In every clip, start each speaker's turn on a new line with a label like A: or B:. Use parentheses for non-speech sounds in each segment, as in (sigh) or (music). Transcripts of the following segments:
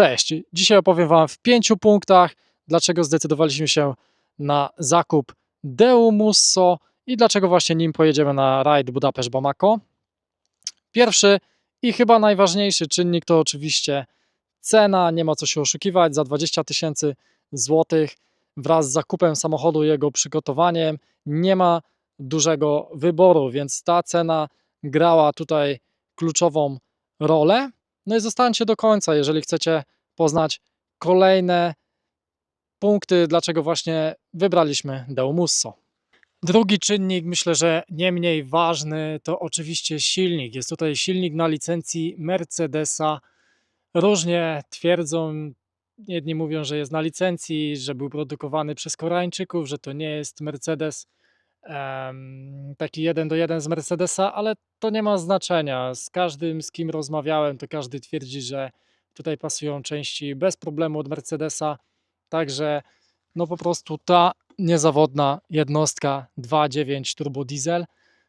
A: Cześć, dzisiaj opowiem Wam w pięciu punktach, dlaczego zdecydowaliśmy się na zakup Deu Musso i dlaczego właśnie nim pojedziemy na rajd Budapeszt-Bamako. Pierwszy i chyba najważniejszy czynnik to oczywiście cena, nie ma co się oszukiwać, za 20 tysięcy złotych wraz z zakupem samochodu jego przygotowaniem nie ma dużego wyboru, więc ta cena grała tutaj kluczową rolę. No i zostańcie do końca, jeżeli chcecie poznać kolejne punkty, dlaczego właśnie wybraliśmy Deu Musso. Drugi czynnik, myślę, że nie mniej ważny, to oczywiście silnik. Jest tutaj silnik na licencji Mercedesa. Różnie twierdzą, jedni mówią, że jest na licencji, że był produkowany przez Koreańczyków, że to nie jest Mercedes taki jeden do jeden z Mercedesa, ale to nie ma znaczenia. Z każdym, z kim rozmawiałem, to każdy twierdzi, że tutaj pasują części bez problemu od Mercedesa. Także no po prostu ta niezawodna jednostka 2.9 turbo diesel.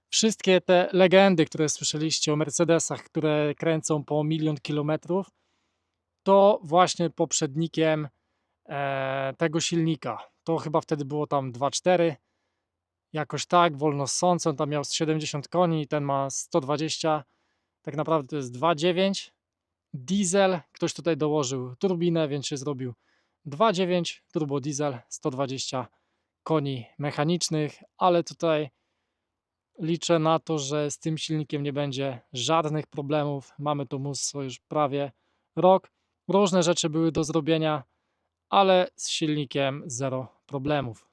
A: Wszystkie te legendy, które słyszeliście o Mercedesach, które kręcą po milion kilometrów, to właśnie poprzednikiem e, tego silnika. To chyba wtedy było tam 2.4, jakoś tak, wolno ssący, on tam miał z 70 koni, ten ma 120, tak naprawdę to jest 2.9. Diesel, ktoś tutaj dołożył turbinę, więc się zrobił 2.9 turbo diesel, 120 koni mechanicznych, ale tutaj liczę na to, że z tym silnikiem nie będzie żadnych problemów. Mamy to Musso już prawie rok. Różne rzeczy były do zrobienia, ale z silnikiem zero problemów.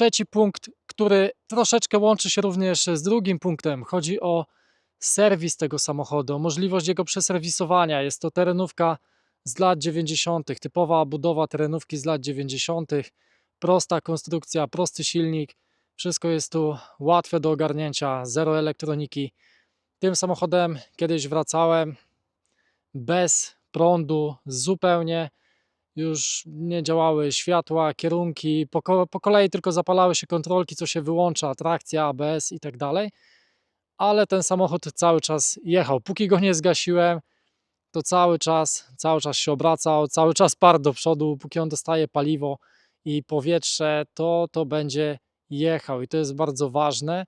A: Trzeci punkt, który troszeczkę łączy się również z drugim punktem. Chodzi o serwis tego samochodu, możliwość jego przeserwisowania. Jest to terenówka z lat 90., typowa budowa terenówki z lat 90., prosta konstrukcja, prosty silnik. Wszystko jest tu łatwe do ogarnięcia, zero elektroniki. Tym samochodem kiedyś wracałem bez prądu, zupełnie już nie działały światła, kierunki, po, ko- po kolei tylko zapalały się kontrolki, co się wyłącza, trakcja, ABS i tak dalej. Ale ten samochód cały czas jechał. Póki go nie zgasiłem, to cały czas, cały czas się obracał, cały czas par do przodu, póki on dostaje paliwo i powietrze, to to będzie jechał i to jest bardzo ważne.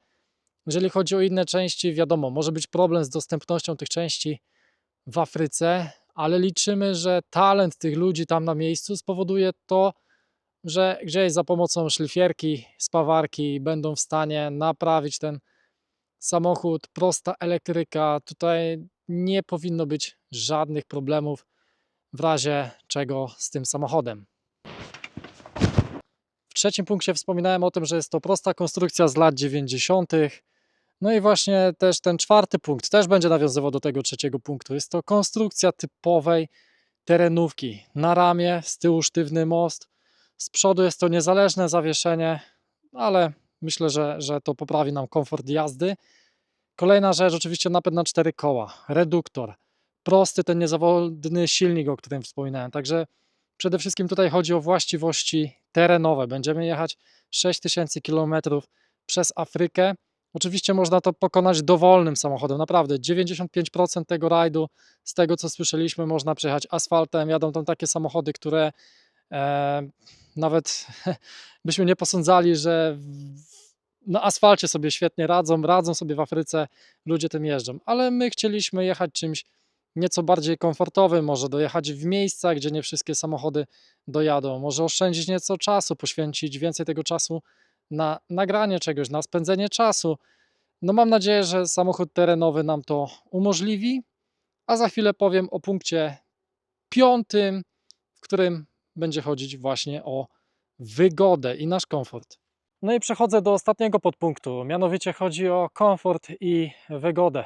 A: Jeżeli chodzi o inne części, wiadomo, może być problem z dostępnością tych części w Afryce, ale liczymy, że talent tych ludzi tam na miejscu spowoduje to, że gdzieś za pomocą szlifierki, spawarki będą w stanie naprawić ten samochód. Prosta elektryka, tutaj nie powinno być żadnych problemów w razie czego z tym samochodem. W trzecim punkcie wspominałem o tym, że jest to prosta konstrukcja z lat 90. No i właśnie też ten czwarty punkt też będzie nawiązywał do tego trzeciego punktu. Jest to konstrukcja typowej terenówki. Na ramię, z tyłu sztywny most, z przodu jest to niezależne zawieszenie, ale myślę, że, że to poprawi nam komfort jazdy. Kolejna rzecz, oczywiście napęd na cztery koła, reduktor, prosty ten niezawodny silnik, o którym wspominałem. Także przede wszystkim tutaj chodzi o właściwości terenowe. Będziemy jechać 6000 km przez Afrykę. Oczywiście można to pokonać dowolnym samochodem, naprawdę 95% tego rajdu, z tego co słyszeliśmy, można przejechać asfaltem. Jadą tam takie samochody, które e, nawet (laughs) byśmy nie posądzali, że na asfalcie sobie świetnie radzą, radzą sobie w Afryce, ludzie tym jeżdżą. Ale my chcieliśmy jechać czymś nieco bardziej komfortowym, może dojechać w miejsca, gdzie nie wszystkie samochody dojadą, może oszczędzić nieco czasu, poświęcić więcej tego czasu na nagranie czegoś, na spędzenie czasu. No mam nadzieję, że samochód terenowy nam to umożliwi, a za chwilę powiem o punkcie piątym, w którym będzie chodzić właśnie o wygodę i nasz komfort. No i przechodzę do ostatniego podpunktu, mianowicie chodzi o komfort i wygodę.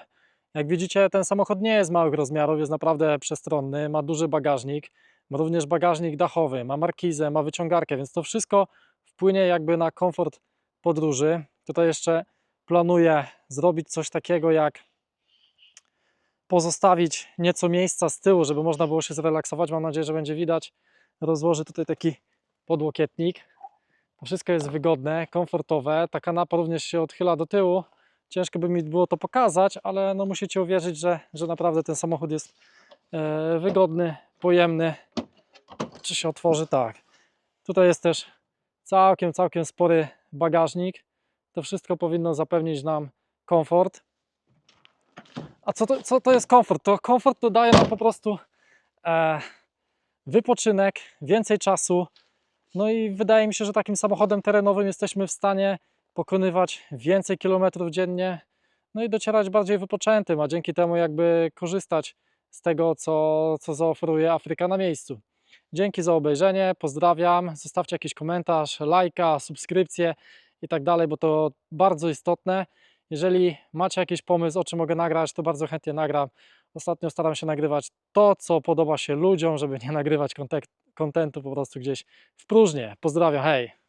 A: Jak widzicie, ten samochód nie jest małych rozmiarów, jest naprawdę przestronny, ma duży bagażnik, ma również bagażnik dachowy, ma markizę, ma wyciągarkę, więc to wszystko wpłynie jakby na komfort podróży. Tutaj jeszcze planuję zrobić coś takiego jak pozostawić nieco miejsca z tyłu, żeby można było się zrelaksować. Mam nadzieję, że będzie widać. Rozłożę tutaj taki podłokietnik. To wszystko jest wygodne, komfortowe. Ta kanapa również się odchyla do tyłu, ciężko by mi było to pokazać, ale no musicie uwierzyć, że, że naprawdę ten samochód jest e, wygodny, pojemny. Czy się otworzy? Tak. Tutaj jest też całkiem, całkiem spory bagażnik. To wszystko powinno zapewnić nam komfort. A co to, co to jest komfort? To komfort to daje nam po prostu e, wypoczynek, więcej czasu. No i wydaje mi się, że takim samochodem terenowym jesteśmy w stanie pokonywać więcej kilometrów dziennie, no i docierać bardziej wypoczętym, a dzięki temu jakby korzystać z tego, co, co zaoferuje Afryka na miejscu. Dzięki za obejrzenie, pozdrawiam, zostawcie jakiś komentarz, lajka, subskrypcję i tak dalej, bo to bardzo istotne. Jeżeli macie jakiś pomysł, o czym mogę nagrać, to bardzo chętnie nagram. Ostatnio staram się nagrywać to, co podoba się ludziom, żeby nie nagrywać kontentu po prostu gdzieś w próżnię. Pozdrawiam, hej!